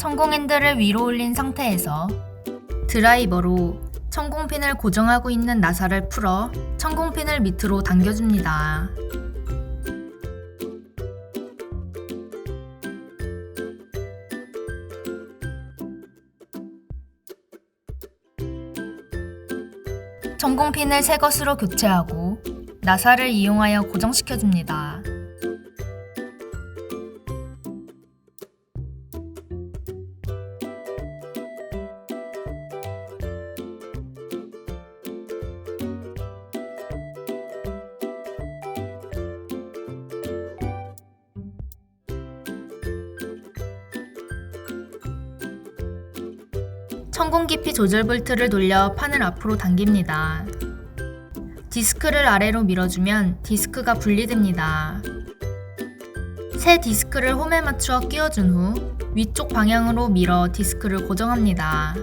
천공 핸들을 위로 올린 상태에서 드라이버로 천공핀을 고정하고 있는 나사를 풀어 천공핀을 밑으로 당겨줍니다. 천공핀을 새 것으로 교체하고 나사를 이용하여 고정시켜줍니다. 천공 깊이 조절 볼트를 돌려 판을 앞으로 당깁니다. 디스크를 아래로 밀어주면 디스크가 분리됩니다. 새 디스크를 홈에 맞추어 끼워준 후 위쪽 방향으로 밀어 디스크를 고정합니다.